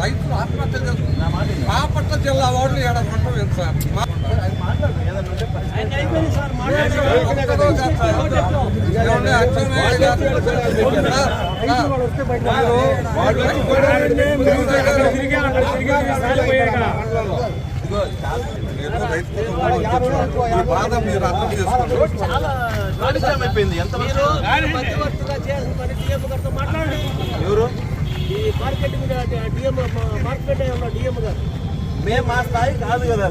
రైతులు ఆత్మహత్య చేస్తున్నారు బాపట్ల జిల్లా వాళ్ళు ఏడ పంట లేదు సార్? బాధ మీరు అర్థం చేసుకోండి చాలా మార్కెటింగ్ డిఎం మార్కెట్ ఉన్న డిఎం గారు మేము మా స్థాయి కాదు కదా.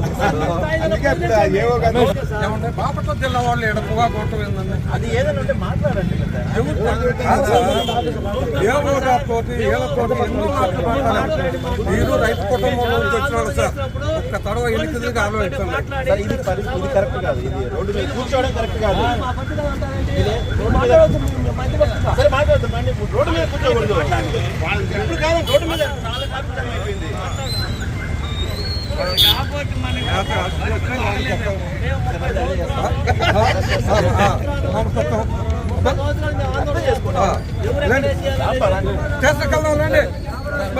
బాపట్ల జిల్లా వాళ్ళు ఏడ పుగా కొట్టం అది ఏదైనా ఉంటే మాట్లాడండి కదా. ఏతోటి ఏళ్ళతోటి ఎన్నో మాటలు మాట్లాడారు మీరు రైతు కుటుంబం నుంచి వచ్చిన వాళ్ళు సార్. ఒక్క తడవ ఎన్నికలుగా ఆలోచించండి సార్ ఇది పరిస్థితి ఇది కరెక్ట్ కాదు. ఇది రోడ్డు మీద కూర్చోవడం కరెక్ట్ కాదు మా పట్టుదల అంటారంటే ఇది రోడ్డు మీద కూర్చోకూడదు ఇప్పుడు కాదు రోడ్డు మీద చాలా కాపిటం అయిపోయింది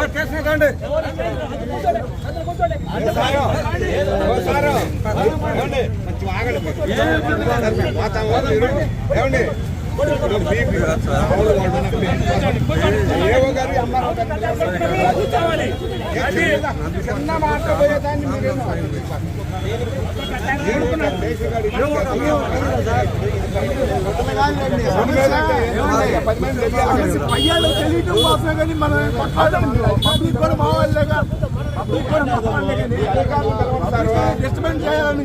స్టేషన్కి రండి ఏమండి? పయ్యాలో తెలియటం కోసమే కానీ మనం కొట్లాడడం పబ్లిక్ కూడా మా వాళ్ళేగా పబ్లిక్ కూడా మా వాళ్ళే కానీ డిస్టర్బెన్స్ చేయాలని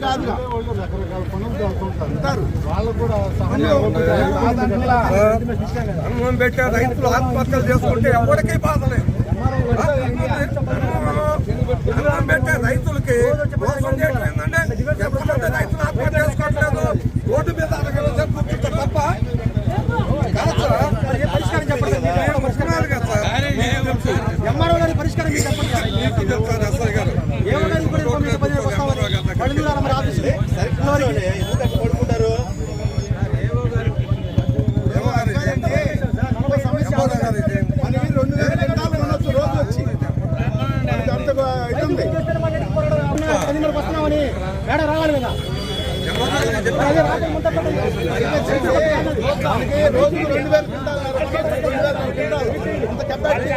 అన్నం పెట్టే రైతులు ఆత్మహత్యలు చేసుకుంటే ఎవరికీ బాధ లేదు. అన్నం పెట్టే రైతులకి మేడం రావాలి కదా. రోజుకు రెండు వేల క్వింటాలు రెండు వేల క్వింటాలు ఇంత కెపాసిటీ